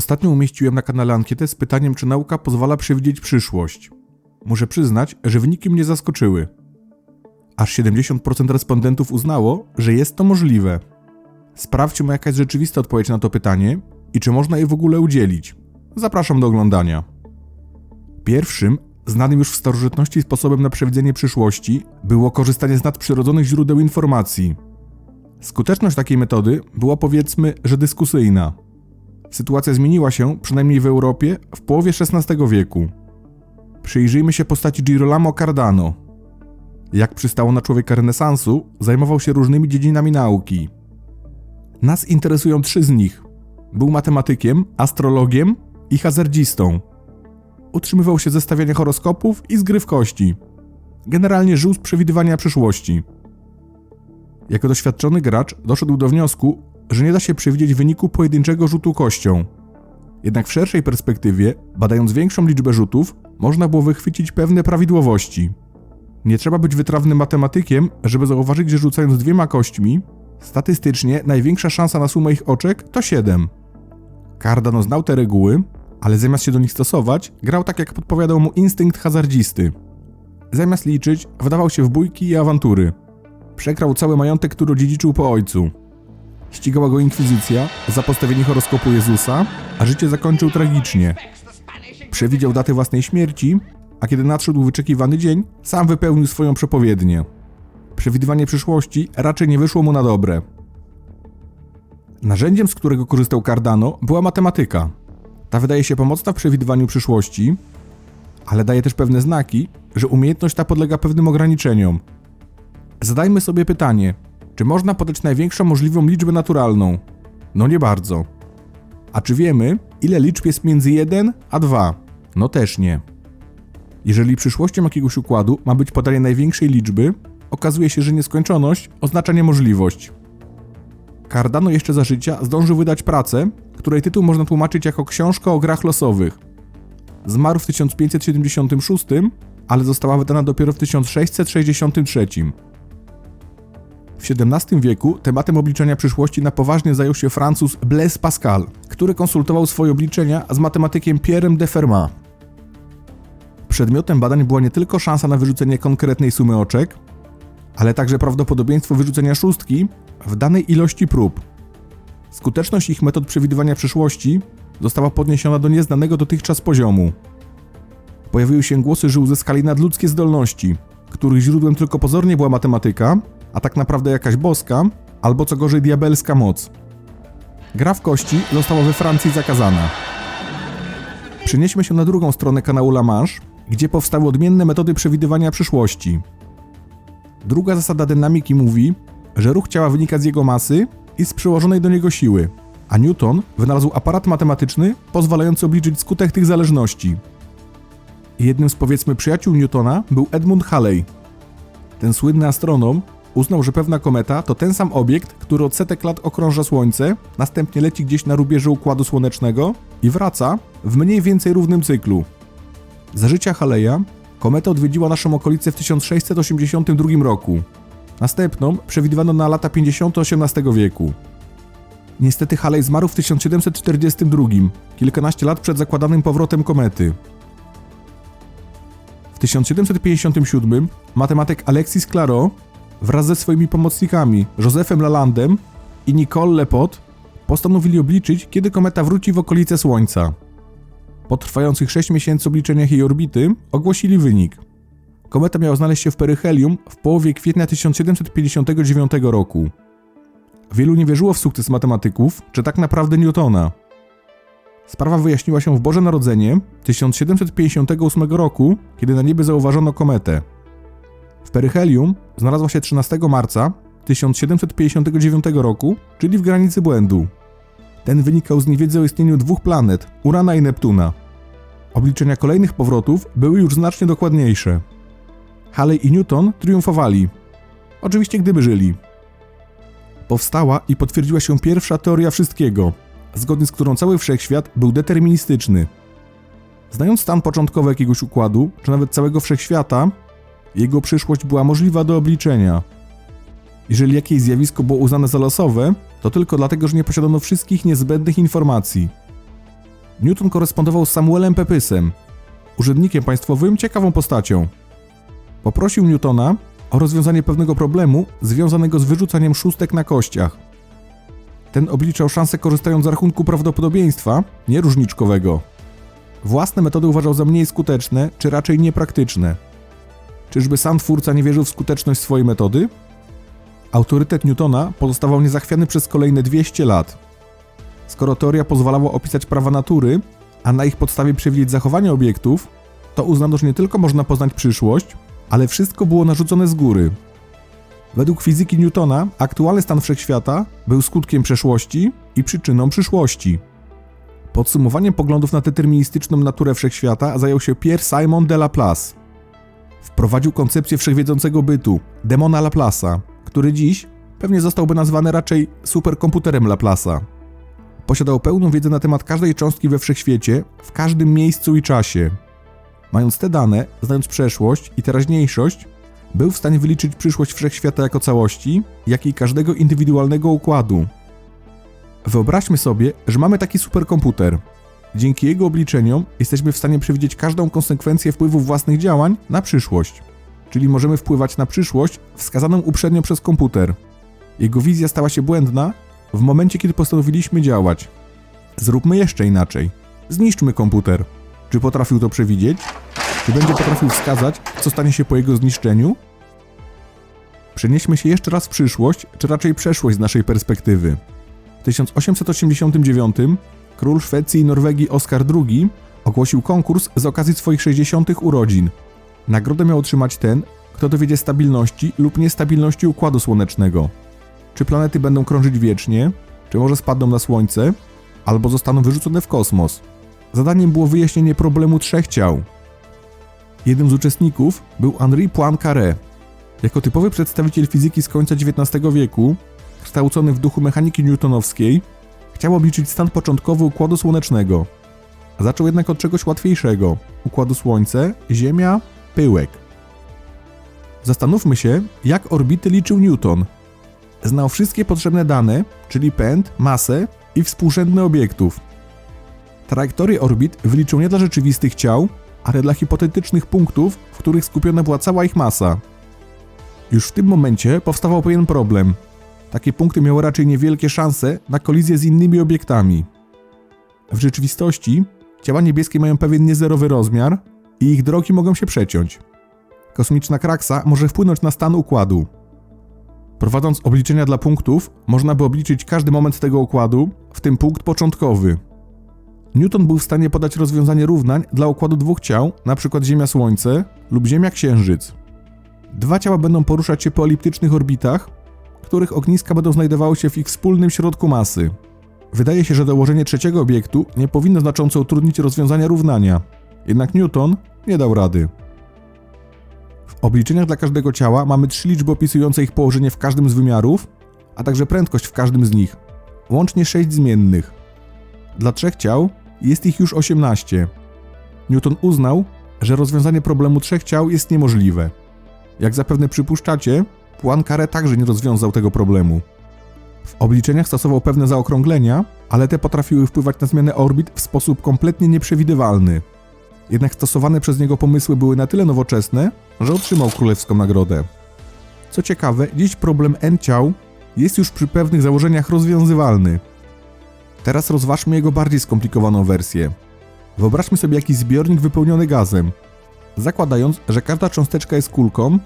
Ostatnio umieściłem na kanale ankietę z pytaniem, czy nauka pozwala przewidzieć przyszłość. Muszę przyznać, że wyniki mnie zaskoczyły. Aż 70% respondentów uznało, że jest to możliwe. Sprawdźmy, jaka jest rzeczywista odpowiedź na to pytanie i czy można jej w ogóle udzielić. Zapraszam do oglądania. Pierwszym, znanym już w starożytności sposobem na przewidzenie przyszłości, było korzystanie z nadprzyrodzonych źródeł informacji. Skuteczność takiej metody była powiedzmy, że dyskusyjna. Sytuacja zmieniła się, przynajmniej w Europie, w połowie XVI wieku. Przyjrzyjmy się postaci Girolamo Cardano. Jak przystało na człowieka renesansu, zajmował się różnymi dziedzinami nauki. Nas interesują trzy z nich. Był matematykiem, astrologiem i hazardzistą. Utrzymywał się ze stawiania horoskopów i z gry w kości. Generalnie żył z przewidywania przyszłości. Jako doświadczony gracz doszedł do wniosku, że nie da się przewidzieć wyniku pojedynczego rzutu kością. Jednak w szerszej perspektywie, badając większą liczbę rzutów, można było wychwycić pewne prawidłowości. Nie trzeba być wytrawnym matematykiem, żeby zauważyć, że rzucając dwiema kośćmi, statystycznie największa szansa na sumę ich oczek to 7. Cardano znał te reguły, ale zamiast się do nich stosować, grał tak jak podpowiadał mu instynkt hazardzisty. Zamiast liczyć, wdawał się w bójki i awantury. Przegrał cały majątek, który odziedziczył po ojcu. Ścigała go inkwizycja za postawienie horoskopu Jezusa, a życie zakończył tragicznie. Przewidział datę własnej śmierci, a kiedy nadszedł wyczekiwany dzień, sam wypełnił swoją przepowiednię. Przewidywanie przyszłości raczej nie wyszło mu na dobre. Narzędziem, z którego korzystał Cardano, była matematyka. Ta wydaje się pomocna w przewidywaniu przyszłości, ale daje też pewne znaki, że umiejętność ta podlega pewnym ograniczeniom. Zadajmy sobie pytanie, czy można podać największą możliwą liczbę naturalną? No nie bardzo. A czy wiemy, ile liczb jest między 1 a 2? No też nie. Jeżeli przyszłością jakiegoś układu ma być podanie największej liczby, okazuje się, że nieskończoność oznacza niemożliwość. Cardano jeszcze za życia zdążył wydać pracę, której tytuł można tłumaczyć jako książka o grach losowych. Zmarł w 1576, ale została wydana dopiero w 1663. W XVII wieku tematem obliczenia przyszłości na poważnie zajął się Francuz Blaise Pascal, który konsultował swoje obliczenia z matematykiem Pierrem de Fermat. Przedmiotem badań była nie tylko szansa na wyrzucenie konkretnej sumy oczek, ale także prawdopodobieństwo wyrzucenia szóstki w danej ilości prób. Skuteczność ich metod przewidywania przyszłości została podniesiona do nieznanego dotychczas poziomu. Pojawiły się głosy, że uzyskali nadludzkie zdolności, których źródłem tylko pozornie była matematyka, a tak naprawdę jakaś boska, albo co gorzej diabelska moc. Gra w kości została we Francji zakazana. Przenieśmy się na drugą stronę kanału La Manche, gdzie powstały odmienne metody przewidywania przyszłości. Druga zasada dynamiki mówi, że ruch ciała wynika z jego masy i z przyłożonej do niego siły, a Newton wynalazł aparat matematyczny pozwalający obliczyć skutek tych zależności. Jednym z powiedzmy przyjaciół Newtona był Edmund Halley. Ten słynny astronom uznał, że pewna kometa to ten sam obiekt, który od setek lat okrąża Słońce, następnie leci gdzieś na rubieży Układu Słonecznego i wraca w mniej więcej równym cyklu. Za życia Haleya kometa odwiedziła naszą okolicę w 1682 roku. Następną przewidywano na lata 50 XVIII wieku. Niestety Halley zmarł w 1742, kilkanaście lat przed zakładanym powrotem komety. W 1757 matematyk Alexis Clairaut wraz ze swoimi pomocnikami Josephem Lalandem i Nicole Lepot postanowili obliczyć, kiedy kometa wróci w okolice Słońca. Po trwających 6 miesięcy obliczeniach jej orbity ogłosili wynik. Kometa miała znaleźć się w peryhelium w połowie kwietnia 1759 roku. Wielu nie wierzyło w sukces matematyków, czy tak naprawdę Newtona. Sprawa wyjaśniła się w Boże Narodzenie 1758 roku, kiedy na niebie zauważono kometę. W peryhelium znalazła się 13 marca 1759 roku, czyli w granicy błędu. Ten wynikał z niewiedzy o istnieniu dwóch planet, Urana i Neptuna. Obliczenia kolejnych powrotów były już znacznie dokładniejsze. Halley i Newton triumfowali. Oczywiście gdyby żyli. Powstała i potwierdziła się pierwsza teoria wszystkiego, zgodnie z którą cały wszechświat był deterministyczny. Znając stan początkowy jakiegoś układu, czy nawet całego wszechświata, jego przyszłość była możliwa do obliczenia. Jeżeli jakieś zjawisko było uznane za losowe, to tylko dlatego, że nie posiadano wszystkich niezbędnych informacji. Newton korespondował z Samuelem Pepysem, urzędnikiem państwowym ciekawą postacią. Poprosił Newtona o rozwiązanie pewnego problemu związanego z wyrzucaniem szóstek na kościach. Ten obliczał szansę korzystając z rachunku prawdopodobieństwa, nie różniczkowego. Własne metody uważał za mniej skuteczne, czy raczej niepraktyczne. Czyżby sam twórca nie wierzył w skuteczność swojej metody? Autorytet Newtona pozostawał niezachwiany przez kolejne 200 lat. Skoro teoria pozwalała opisać prawa natury, a na ich podstawie przewidzieć zachowanie obiektów, to uznano, że nie tylko można poznać przyszłość, ale wszystko było narzucone z góry. Według fizyki Newtona aktualny stan wszechświata był skutkiem przeszłości i przyczyną przyszłości. Podsumowaniem poglądów na deterministyczną naturę wszechświata zajął się Pierre Simon de Laplace. Wprowadził koncepcję wszechwiedzącego bytu, demona Laplace'a, który dziś pewnie zostałby nazwany raczej superkomputerem Laplace'a. Posiadał pełną wiedzę na temat każdej cząstki we wszechświecie, w każdym miejscu i czasie. Mając te dane, znając przeszłość i teraźniejszość, był w stanie wyliczyć przyszłość wszechświata jako całości, jak i każdego indywidualnego układu. Wyobraźmy sobie, że mamy taki superkomputer. Dzięki jego obliczeniom jesteśmy w stanie przewidzieć każdą konsekwencję wpływu własnych działań na przyszłość. Czyli możemy wpływać na przyszłość wskazaną uprzednio przez komputer. Jego wizja stała się błędna w momencie, kiedy postanowiliśmy działać. Zróbmy jeszcze inaczej. Zniszczmy komputer. Czy potrafił to przewidzieć? Czy będzie potrafił wskazać, co stanie się po jego zniszczeniu? Przenieśmy się jeszcze raz w przyszłość, czy raczej przeszłość z naszej perspektywy. W 1889 król Szwecji i Norwegii Oskar II ogłosił konkurs z okazji swoich 60. urodzin. Nagrodę miał otrzymać ten, kto dowiedzie stabilności lub niestabilności układu słonecznego. Czy planety będą krążyć wiecznie, czy może spadną na Słońce, albo zostaną wyrzucone w kosmos. Zadaniem było wyjaśnienie problemu trzech ciał. Jednym z uczestników był Henri Poincaré. Jako typowy przedstawiciel fizyki z końca XIX wieku, kształcony w duchu mechaniki newtonowskiej, chciał obliczyć stan początkowy układu słonecznego. Zaczął jednak od czegoś łatwiejszego układu Słońce, Ziemia, pyłek. Zastanówmy się, jak orbity liczył Newton. Znał wszystkie potrzebne dane, czyli pęd, masę i współrzędne obiektów. Trajektorię orbit wyliczył nie dla rzeczywistych ciał, ale dla hipotetycznych punktów, w których skupiona była cała ich masa. Już w tym momencie powstawał pewien problem. Takie punkty miały raczej niewielkie szanse na kolizję z innymi obiektami. W rzeczywistości ciała niebieskie mają pewien niezerowy rozmiar i ich drogi mogą się przeciąć. Kosmiczna kraksa może wpłynąć na stan układu. Prowadząc obliczenia dla punktów, można by obliczyć każdy moment tego układu, w tym punkt początkowy. Newton był w stanie podać rozwiązanie równań dla układu dwóch ciał, np. Ziemia-Słońce lub Ziemia-Księżyc. Dwa ciała będą poruszać się po eliptycznych orbitach, których ogniska będą znajdowały się w ich wspólnym środku masy. Wydaje się, że dołożenie trzeciego obiektu nie powinno znacząco utrudnić rozwiązania równania, jednak Newton nie dał rady. W obliczeniach dla każdego ciała mamy trzy liczby opisujące ich położenie w każdym z wymiarów, a także prędkość w każdym z nich, łącznie sześć zmiennych. Dla trzech ciał jest ich już 18. Newton uznał, że rozwiązanie problemu trzech ciał jest niemożliwe. Jak zapewne przypuszczacie, Poincaré także nie rozwiązał tego problemu. W obliczeniach stosował pewne zaokrąglenia, ale te potrafiły wpływać na zmianę orbit w sposób kompletnie nieprzewidywalny. Jednak stosowane przez niego pomysły były na tyle nowoczesne, że otrzymał królewską nagrodę. Co ciekawe, dziś problem N ciał jest już przy pewnych założeniach rozwiązywalny. Teraz rozważmy jego bardziej skomplikowaną wersję. Wyobraźmy sobie jakiś zbiornik wypełniony gazem. Zakładając, że każda cząsteczka jest kulką,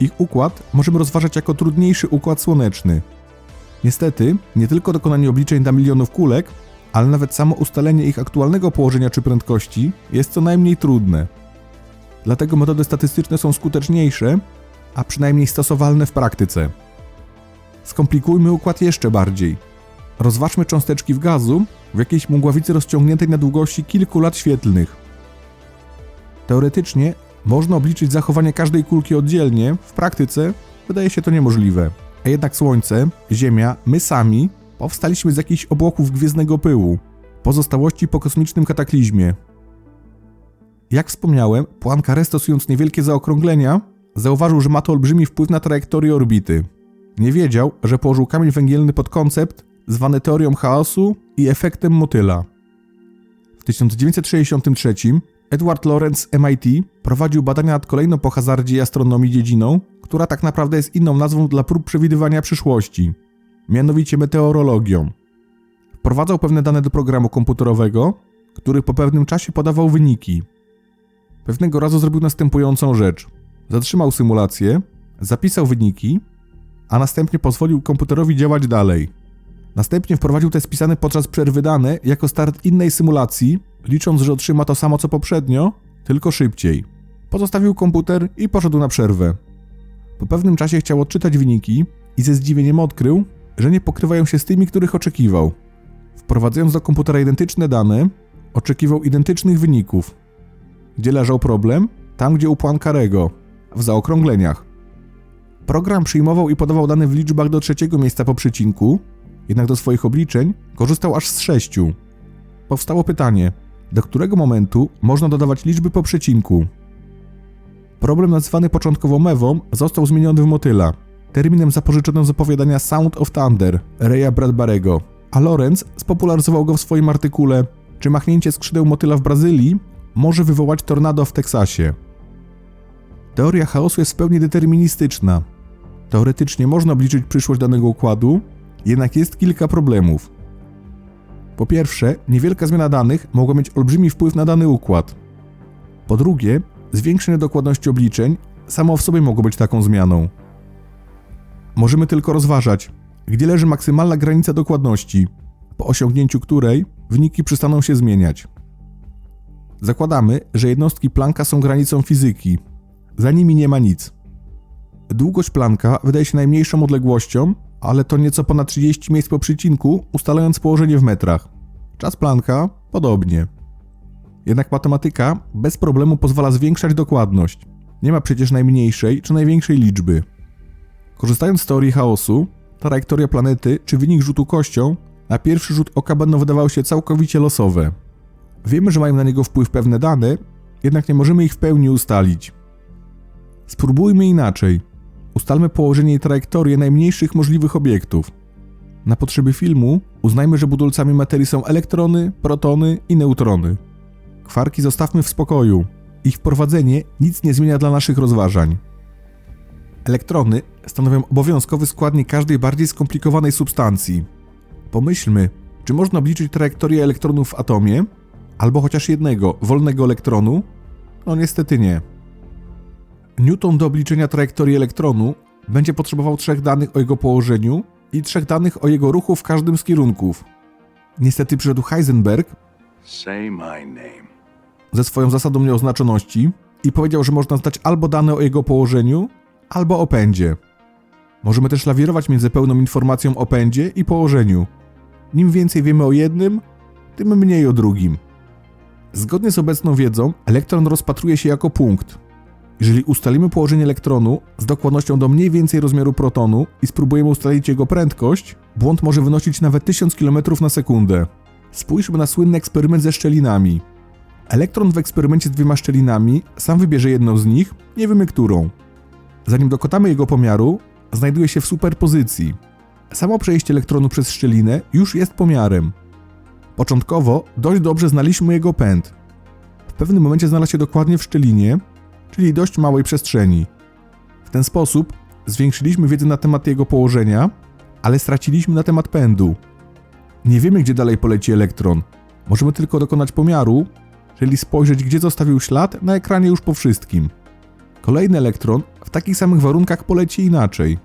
ich układ możemy rozważać jako trudniejszy układ słoneczny. Niestety, nie tylko dokonanie obliczeń dla milionów kulek, ale nawet samo ustalenie ich aktualnego położenia czy prędkości jest co najmniej trudne. Dlatego metody statystyczne są skuteczniejsze, a przynajmniej stosowalne w praktyce. Skomplikujmy układ jeszcze bardziej. Rozważmy cząsteczki w gazu w jakiejś mgławicy rozciągniętej na długości kilku lat świetlnych. Teoretycznie można obliczyć zachowanie każdej kulki oddzielnie, w praktyce wydaje się to niemożliwe. A jednak Słońce, Ziemia, my sami powstaliśmy z jakichś obłoków gwiezdnego pyłu, pozostałości po kosmicznym kataklizmie. Jak wspomniałem, Poincaré stosując niewielkie zaokrąglenia, zauważył, że ma to olbrzymi wpływ na trajektorię orbity. Nie wiedział, że położył kamień węgielny pod koncept zwany teorią chaosu i efektem motyla. W 1963 Edward Lorenz z MIT prowadził badania nad kolejną po hazardzie i astronomii dziedziną, która tak naprawdę jest inną nazwą dla prób przewidywania przyszłości, mianowicie meteorologią. Wprowadzał pewne dane do programu komputerowego, który po pewnym czasie podawał wyniki. Pewnego razu zrobił następującą rzecz. Zatrzymał symulację, zapisał wyniki, a następnie pozwolił komputerowi działać dalej. Następnie wprowadził te spisane podczas przerwy dane jako start innej symulacji, licząc, że otrzyma to samo co poprzednio, tylko szybciej. Pozostawił komputer i poszedł na przerwę. Po pewnym czasie chciał odczytać wyniki i ze zdziwieniem odkrył, że nie pokrywają się z tymi, których oczekiwał. Wprowadzając do komputera identyczne dane, oczekiwał identycznych wyników. Gdzie leżał problem? Tam, gdzie u Poincarego, w zaokrągleniach. Program przyjmował i podawał dane w liczbach do trzeciego miejsca po przecinku, jednak do swoich obliczeń korzystał aż z sześciu. Powstało pytanie, do którego momentu można dodawać liczby po przecinku? Problem nazwany początkowo mewą został zmieniony w motyla, terminem zapożyczonym z opowiadania Sound of Thunder Raya Bradbarego, a Lorenz spopularyzował go w swoim artykule Czy machnięcie skrzydeł motyla w Brazylii może wywołać tornado w Teksasie? Teoria chaosu jest w pełni deterministyczna. Teoretycznie można obliczyć przyszłość danego układu, jednak jest kilka problemów. Po pierwsze, niewielka zmiana danych mogła mieć olbrzymi wpływ na dany układ. Po drugie, zwiększenie dokładności obliczeń samo w sobie mogło być taką zmianą. Możemy tylko rozważać, gdzie leży maksymalna granica dokładności, po osiągnięciu której wyniki przestaną się zmieniać. Zakładamy, że jednostki Plancka są granicą fizyki. Za nimi nie ma nic. Długość Plancka wydaje się najmniejszą odległością, ale to nieco ponad 30 miejsc po przycinku, ustalając położenie w metrach. Czas Plancka podobnie. Jednak matematyka bez problemu pozwala zwiększać dokładność. Nie ma przecież najmniejszej czy największej liczby. Korzystając z teorii chaosu, trajektoria planety czy wynik rzutu kością na pierwszy rzut oka będą wydawały się całkowicie losowe. Wiemy, że mają na niego wpływ pewne dane, jednak nie możemy ich w pełni ustalić. Spróbujmy inaczej. Ustalmy położenie i trajektorię najmniejszych możliwych obiektów. Na potrzeby filmu uznajmy, że budulcami materii są elektrony, protony i neutrony. Kwarki zostawmy w spokoju. Ich wprowadzenie nic nie zmienia dla naszych rozważań. Elektrony stanowią obowiązkowy składnik każdej bardziej skomplikowanej substancji. Pomyślmy, czy można obliczyć trajektorię elektronów w atomie, albo chociaż jednego wolnego elektronu? No niestety nie. Newton do obliczenia trajektorii elektronu będzie potrzebował trzech danych o jego położeniu i trzech danych o jego ruchu w każdym z kierunków. Niestety przyszedł Heisenberg ze swoją zasadą nieoznaczoności i powiedział, że można zdać albo dane o jego położeniu, albo o pędzie. Możemy też lawirować między pełną informacją o pędzie i położeniu. Im więcej wiemy o jednym, tym mniej o drugim. Zgodnie z obecną wiedzą, elektron rozpatruje się jako punkt. Jeżeli ustalimy położenie elektronu z dokładnością do mniej więcej rozmiaru protonu i spróbujemy ustalić jego prędkość, błąd może wynosić nawet 1000 km na sekundę. Spójrzmy na słynny eksperyment ze szczelinami. Elektron w eksperymencie z dwiema szczelinami sam wybierze jedną z nich, nie wiemy którą. Zanim dokonamy jego pomiaru, znajduje się w superpozycji. Samo przejście elektronu przez szczelinę już jest pomiarem. Początkowo dość dobrze znaliśmy jego pęd. W pewnym momencie znalazł się dokładnie w szczelinie, czyli dość małej przestrzeni. W ten sposób zwiększyliśmy wiedzę na temat jego położenia, ale straciliśmy na temat pędu. Nie wiemy, gdzie dalej poleci elektron. Możemy tylko dokonać pomiaru, czyli spojrzeć, gdzie zostawił ślad na ekranie już po wszystkim. Kolejny elektron w takich samych warunkach poleci inaczej.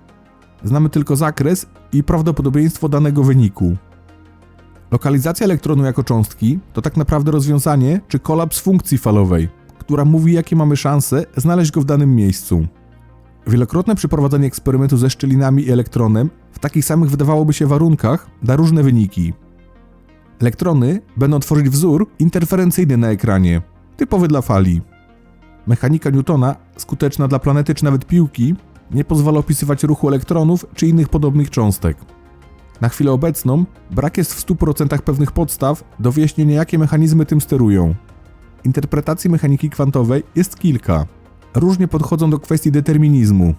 Znamy tylko zakres i prawdopodobieństwo danego wyniku. Lokalizacja elektronu jako cząstki to tak naprawdę rozwiązanie czy kolaps funkcji falowej, która mówi, jakie mamy szanse znaleźć go w danym miejscu. Wielokrotne przeprowadzenie eksperymentu ze szczelinami i elektronem w takich samych wydawałoby się warunkach da różne wyniki. Elektrony będą tworzyć wzór interferencyjny na ekranie, typowy dla fali. Mechanika Newtona, skuteczna dla planety czy nawet piłki, nie pozwala opisywać ruchu elektronów czy innych podobnych cząstek. Na chwilę obecną brak jest w 100% pewnych podstaw do wyjaśnienia, jakie mechanizmy tym sterują. Interpretacji mechaniki kwantowej jest kilka. Różnie podchodzą do kwestii determinizmu.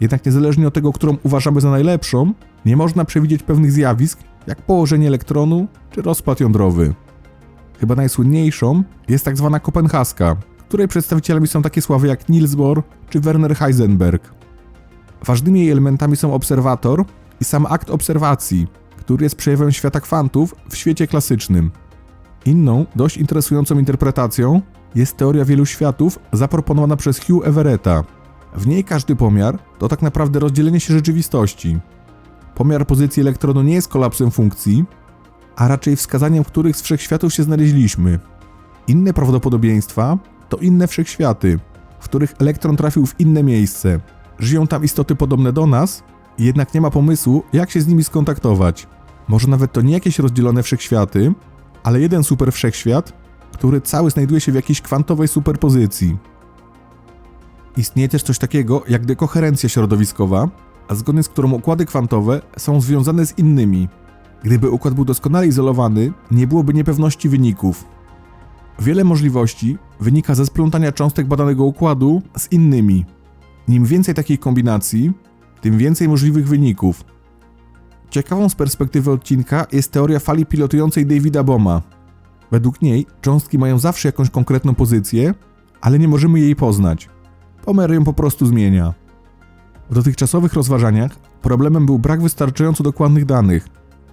Jednak niezależnie od tego, którą uważamy za najlepszą, nie można przewidzieć pewnych zjawisk, jak położenie elektronu czy rozpad jądrowy. chyba najsłynniejszą, jest tak zwana kopenhaska, której przedstawicielami są takie sławy jak Niels Bohr czy Werner Heisenberg. Ważnymi jej elementami są obserwator i sam akt obserwacji, który jest przejawem świata kwantów w świecie klasycznym. Inną, dość interesującą interpretacją jest teoria wielu światów zaproponowana przez Hugh Everetta. W niej każdy pomiar to tak naprawdę rozdzielenie się rzeczywistości. Pomiar pozycji elektronu nie jest kolapsem funkcji, a raczej wskazaniem, których z wszechświatów się znaleźliśmy. Inne prawdopodobieństwa to inne wszechświaty, w których elektron trafił w inne miejsce. Żyją tam istoty podobne do nas, jednak nie ma pomysłu, jak się z nimi skontaktować. Może nawet to nie jakieś rozdzielone wszechświaty, ale jeden super wszechświat, który cały znajduje się w jakiejś kwantowej superpozycji. Istnieje też coś takiego jak dekoherencja środowiskowa, a zgodnie z którą układy kwantowe są związane z innymi. Gdyby układ był doskonale izolowany, nie byłoby niepewności wyników. Wiele możliwości wynika ze splątania cząstek badanego układu z innymi. Im więcej takich kombinacji, tym więcej możliwych wyników. Ciekawą z perspektywy odcinka jest teoria fali pilotującej Davida Boma. Według niej cząstki mają zawsze jakąś konkretną pozycję, ale nie możemy jej poznać. Pomiar ją po prostu zmienia. W dotychczasowych rozważaniach problemem był brak wystarczająco dokładnych danych.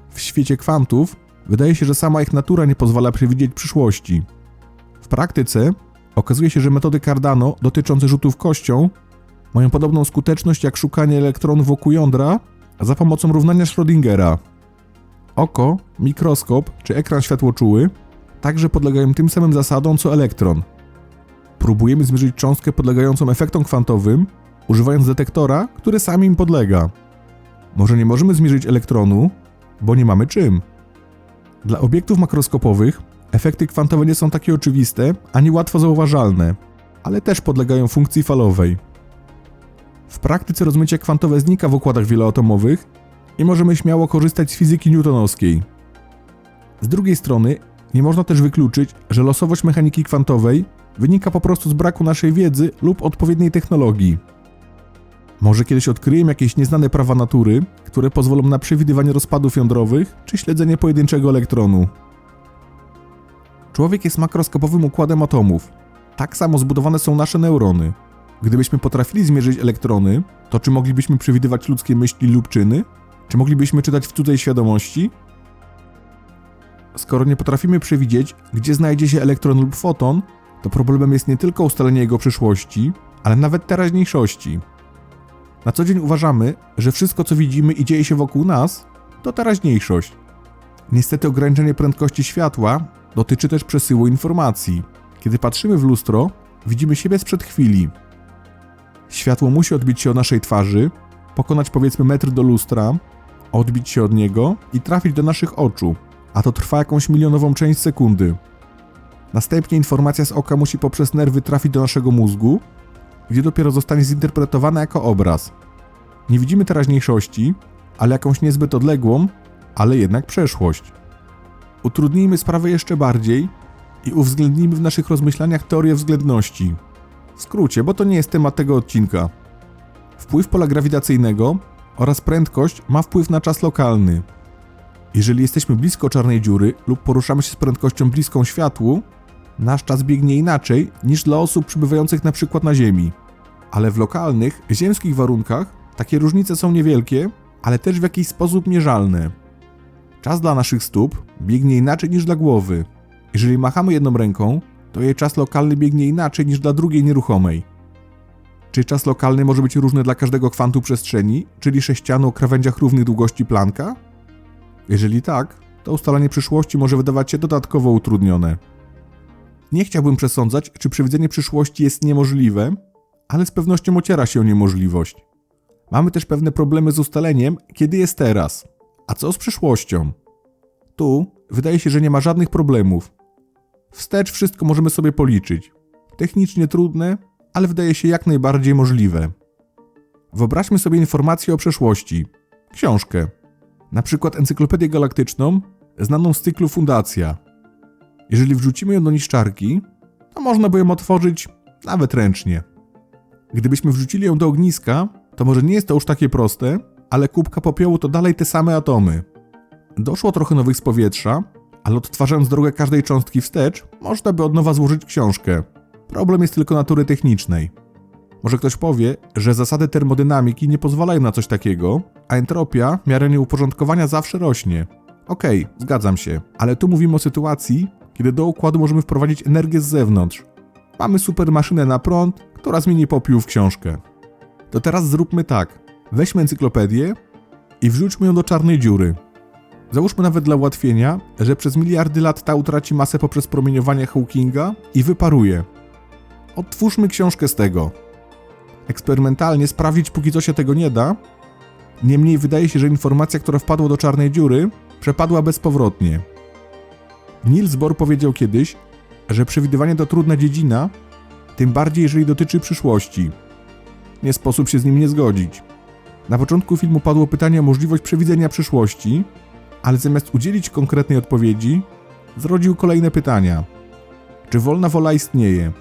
W świecie kwantów wydaje się, że sama ich natura nie pozwala przewidzieć przyszłości. W praktyce okazuje się, że metody Cardano dotyczące rzutów kością mają podobną skuteczność jak szukanie elektronów wokół jądra za pomocą równania Schrödingera. Oko, mikroskop czy ekran światłoczuły także podlegają tym samym zasadom co elektron. Próbujemy zmierzyć cząstkę podlegającą efektom kwantowym, używając detektora, który sam im podlega. Może nie możemy zmierzyć elektronu, bo nie mamy czym. Dla obiektów makroskopowych efekty kwantowe nie są takie oczywiste ani łatwo zauważalne, ale też podlegają funkcji falowej. W praktyce rozmycie kwantowe znika w układach wieloatomowych i możemy śmiało korzystać z fizyki newtonowskiej. Z drugiej strony, nie można też wykluczyć, że losowość mechaniki kwantowej wynika po prostu z braku naszej wiedzy lub odpowiedniej technologii. Może kiedyś odkryjemy jakieś nieznane prawa natury, które pozwolą na przewidywanie rozpadów jądrowych czy śledzenie pojedynczego elektronu. Człowiek jest makroskopowym układem atomów. Tak samo zbudowane są nasze neurony. Gdybyśmy potrafili zmierzyć elektrony, to czy moglibyśmy przewidywać ludzkie myśli lub czyny? Czy moglibyśmy czytać w cudzej świadomości? Skoro nie potrafimy przewidzieć, gdzie znajdzie się elektron lub foton, to problemem jest nie tylko ustalenie jego przyszłości, ale nawet teraźniejszości. Na co dzień uważamy, że wszystko co widzimy i dzieje się wokół nas, to teraźniejszość. Niestety ograniczenie prędkości światła dotyczy też przesyłu informacji. Kiedy patrzymy w lustro, widzimy siebie sprzed chwili. Światło musi odbić się od naszej twarzy, pokonać powiedzmy metr do lustra, odbić się od niego i trafić do naszych oczu, a to trwa jakąś milionową część sekundy. Następnie informacja z oka musi poprzez nerwy trafić do naszego mózgu, gdzie dopiero zostanie zinterpretowana jako obraz. Nie widzimy teraźniejszości, ale jakąś niezbyt odległą, ale jednak przeszłość. Utrudnijmy sprawę jeszcze bardziej i uwzględnijmy w naszych rozmyślaniach teorię względności. W skrócie, bo to nie jest temat tego odcinka. Wpływ pola grawitacyjnego oraz prędkość ma wpływ na czas lokalny. Jeżeli jesteśmy blisko czarnej dziury lub poruszamy się z prędkością bliską światłu, nasz czas biegnie inaczej niż dla osób przybywających na przykład na Ziemi. Ale w lokalnych, ziemskich warunkach takie różnice są niewielkie, ale też w jakiś sposób mierzalne. Czas dla naszych stóp biegnie inaczej niż dla głowy. Jeżeli machamy jedną ręką, to jej czas lokalny biegnie inaczej niż dla drugiej nieruchomej. Czy czas lokalny może być różny dla każdego kwantu przestrzeni, czyli sześcianu o krawędziach równych długości Plancka? Jeżeli tak, to ustalanie przyszłości może wydawać się dodatkowo utrudnione. Nie chciałbym przesądzać, czy przewidzenie przyszłości jest niemożliwe, ale z pewnością ociera się o niemożliwość. Mamy też pewne problemy z ustaleniem, kiedy jest teraz. A co z przyszłością? Tu wydaje się, że nie ma żadnych problemów. Wstecz wszystko możemy sobie policzyć. Technicznie trudne, ale wydaje się jak najbardziej możliwe. Wyobraźmy sobie informację o przeszłości. Książkę. Na przykład Encyklopedię Galaktyczną, znaną z cyklu Fundacja. Jeżeli wrzucimy ją do niszczarki, to można by ją otworzyć nawet ręcznie. Gdybyśmy wrzucili ją do ogniska, to może nie jest to już takie proste, ale kubka popiołu to dalej te same atomy. Doszło trochę nowych z powietrza, ale odtwarzając drogę każdej cząstki wstecz, można by od nowa złożyć książkę. Problem jest tylko natury technicznej. Może ktoś powie, że zasady termodynamiki nie pozwalają na coś takiego, a entropia w miarę nieuporządkowania zawsze rośnie. Okej, zgadzam się, ale tu mówimy o sytuacji, kiedy do układu możemy wprowadzić energię z zewnątrz. Mamy super maszynę na prąd, która zmieni popiół w książkę. To teraz zróbmy tak. Weźmy encyklopedię i wrzućmy ją do czarnej dziury. Załóżmy nawet dla ułatwienia, że przez miliardy lat ta utraci masę poprzez promieniowanie Hawkinga i wyparuje. Odtwórzmy książkę z tego. Eksperymentalnie sprawdzić póki co się tego nie da. Niemniej wydaje się, że informacja, która wpadła do czarnej dziury, przepadła bezpowrotnie. Niels Bohr powiedział kiedyś, że przewidywanie to trudna dziedzina, tym bardziej jeżeli dotyczy przyszłości. Nie sposób się z nim nie zgodzić. Na początku filmu padło pytanie o możliwość przewidzenia przyszłości, ale zamiast udzielić konkretnej odpowiedzi, zrodził kolejne pytania. Czy wolna wola istnieje?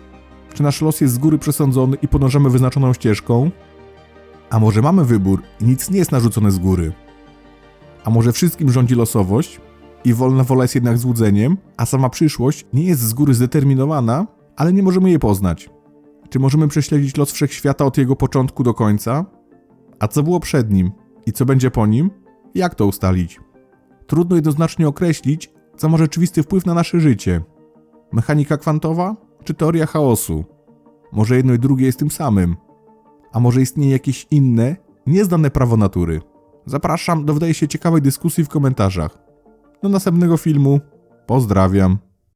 Czy nasz los jest z góry przesądzony i podążamy wyznaczoną ścieżką? A może mamy wybór i nic nie jest narzucone z góry? A może wszystkim rządzi losowość i wolna wola jest jednak złudzeniem, a sama przyszłość nie jest z góry zdeterminowana, ale nie możemy jej poznać? Czy możemy prześledzić los wszechświata od jego początku do końca? A co było przed nim i co będzie po nim? Jak to ustalić? Trudno jednoznacznie określić, co ma rzeczywisty wpływ na nasze życie. Mechanika kwantowa czy teoria chaosu? Może jedno i drugie jest tym samym? A może istnieje jakieś inne, nieznane prawo natury? Zapraszam do wydaje się ciekawej dyskusji w komentarzach. Do następnego filmu. Pozdrawiam.